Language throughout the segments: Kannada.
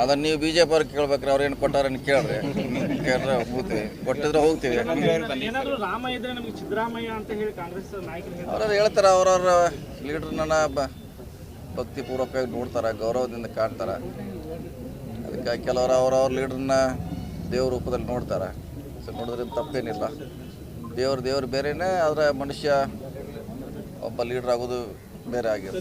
ಅದನ್ನ ನೀವು ಬಿಜೆಪಿ ಅವ್ರಿಗೆ ಕೇಳ್ಬೇಕ್ರಿ ಅವ್ರು ಏನು ಕೊಟ್ಟಾರ ಕೇಳ್ರಿ. ಕೇಳ್ರೆ ಹೋಗ್ತೀವಿ. ಕೊಟ್ಟಿದ್ರೆ ಹೋಗ್ತೀವಿ. ಅವ್ರವ್ರು ಹೇಳ್ತಾರೆ ಅವ್ರವ್ರ ಲೀಡ್ರನ್ನ ಬ ಭಕ್ತಿಪೂರ್ವಕವಾಗಿ ನೋಡ್ತಾರೆ ಗೌರವದಿಂದ ಕಾಣ್ತಾರೆ. ಅದಕ್ಕೆ ಕೆಲವರು ಅವ್ರವ್ರ ಲೀಡ್ರನ್ನ ದೇವ್ರ ರೂಪದಲ್ಲಿ ನೋಡ್ತಾರೆ. ನೋಡಿದ್ರೆ ತಪ್ಪೇನಿಲ್ಲ. ದೇವ್ರ ದೇವ್ರು ಬೇರೆನೇ ಆದ್ರೆ ಮನುಷ್ಯ ಒಬ್ಬ ಲೀಡ್ರ್ ಆಗೋದು ಬೇರೆ ಆಗಿರುತ್ತೆ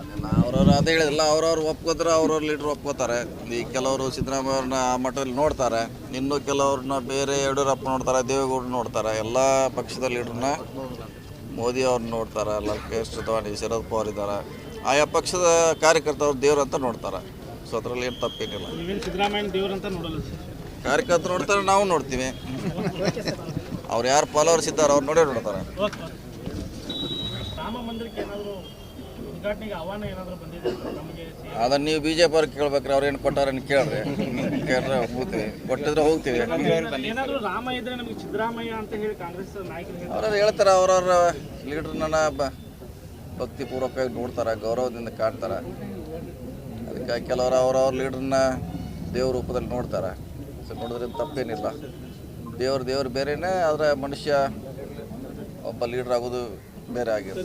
ಅದನ್ನ ಅವ್ರವ್ರು ಅದೇ ಹೇಳಿದಿಲ್ಲ ಅವ್ರವ್ರು ಒಪ್ಕೋತಾರೆ ಅವ್ರವ್ರ ಲೀಡ್ರ್ ಒಪ್ಕೋತಾರೆ. ಈ ಕೆಲವರು ಸಿದ್ದರಾಮಯ್ಯ ಅವ್ರನ್ನ ಆ ಮಟ್ಟದಲ್ಲಿ ನೋಡ್ತಾರೆ. ಇನ್ನು ಕೆಲವ್ರನ್ನ ಬೇರೆ ಯಡಿಯೂರಪ್ಪ ನೋಡ್ತಾರೆ ದೇವೇಗೌಡ ನೋಡ್ತಾರೆ. ಎಲ್ಲ ಪಕ್ಷದ ಲೀಡ್ರನ್ನ ಮೋದಿ ಅವ್ರನ್ನ ನೋಡ್ತಾರೆ. ಲಂಕೇಶ್ ಚತವಾಣಿ ಶರದ್ ಪವಾರ್ ಇದ್ದಾರೆ. ಆಯಾ ಪಕ್ಷದ ಕಾರ್ಯಕರ್ತರು ದೇವ್ರು ಅಂತ ನೋಡ್ತಾರೆ. ಸೊ ಅದರಲ್ಲಿ ಏನು ತಪ್ಪೇನಿಲ್ಲ. ಕಾರ್ಯಕರ್ತರು ನೋಡ್ತಾರೆ ನಾವು ನೋಡ್ತೀವಿ. ಅವ್ರು ಯಾರು ಫಾಲೋವರ್ಸ್ ಇದ್ದಾರೆ ಅವ್ರು ನೋಡೇ ನೋಡ್ತಾರೆ. ಅದನ್ನ ನೀವು ಬಿ ಜೆ ಪಿ ಅವ್ರಿಗೆ ಕೇಳ್ಬೇಕ್ರಿ, ಅವ್ರು ಏನು ಕೊಟ್ಟಾರ ಕೇಳ್ರಿ. ಕೇಳ್ರೆ ಹೋಗ್ತೀವಿ. ಕೊಟ್ಟಿದ್ರೆ ಹೋಗ್ತೀವಿ. ಅವ್ರವ್ರು ಹೇಳ್ತಾರೆ ಅವ್ರವ್ರ ಲೀಡ್ರನ್ನ ಬ ಭಕ್ತಿಪೂರ್ವಕವಾಗಿ ನೋಡ್ತಾರೆ, ಗೌರವದಿಂದ ಕಾಡ್ತಾರೆ ಅದಕ್ಕೆ ಕೆಲವರು ಅವ್ರವ್ರ ಲೀಡರ್ನ ದೇವ್ರ ರೂಪದಲ್ಲಿ ನೋಡ್ತಾರೆ. ನೋಡಿದ್ರೆ ತಪ್ಪೇನಿಲ್ಲ. ದೇವ್ರ ದೇವ್ರು ಬೇರೆನೇ ಆದರೆ ಮನುಷ್ಯ ಒಬ್ಬ ಲೀಡರ್ ಆಗೋದು ಬೇರೆ ಆಗಿದೆ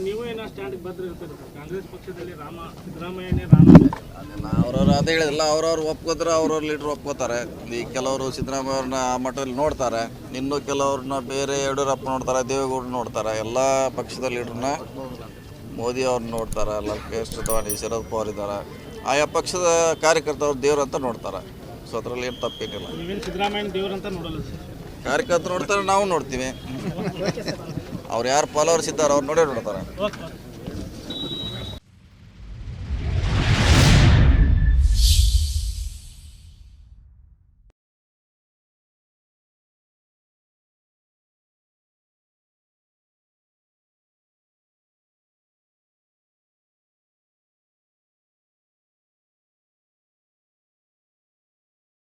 ಅವ್ರವ್ರ ಅದೇ ಹೇಳಿದಿಲ್ಲ ಅವ್ರವ್ರು ಒಪ್ಕೋತಾರೆ ಅವ್ರವ್ರ ಲೀಡರ್ ಒಪ್ಕೋತಾರೆ. ಈ ಕೆಲವರು ಸಿದ್ದರಾಮಯ್ಯ ಅವ್ರನ್ನ ಆ ಮಟ್ಟದಲ್ಲಿ ನೋಡ್ತಾರೆ. ಇನ್ನು ಕೆಲವ್ರನ್ನ ಬೇರೆ ಯಡಿಯೂರಪ್ಪ ನೋಡ್ತಾರೆ ದೇವೇಗೌಡ ನೋಡ್ತಾರೆ. ಎಲ್ಲ ಪಕ್ಷದ ಲೀಡರ್ನ ಮೋದಿ ಅವ್ರನ್ನ ನೋಡ್ತಾರೆ. ಲಂಕೇಶ್ ಅಥವಾ ಶರದ್ ಪವಾರ್ ಇದ್ದಾರೆ. ಆಯಾ ಪಕ್ಷದ ಕಾರ್ಯಕರ್ತರು ದೇವ್ರು ಅಂತ ನೋಡ್ತಾರೆ. ಸೊ ಅದರಲ್ಲಿ ಏನು ತಪ್ಪೇನಿಲ್ಲ. ಸಿದ್ದರಾಮಯ್ಯ ದೇವ್ರಂತ ನೋಡಲ್ಲ ಸರ್? ಕಾರ್ಯಕರ್ತರು ನೋಡ್ತಾರೆ ನಾವು ನೋಡ್ತೀವಿ. ಅವ್ರು ಯಾರು ಫಾಲೋವರ್ಸ್ ಇದ್ದಾರೆ ಅವ್ರು ನೋಡೇ ನೋಡ್ತಾರೆ.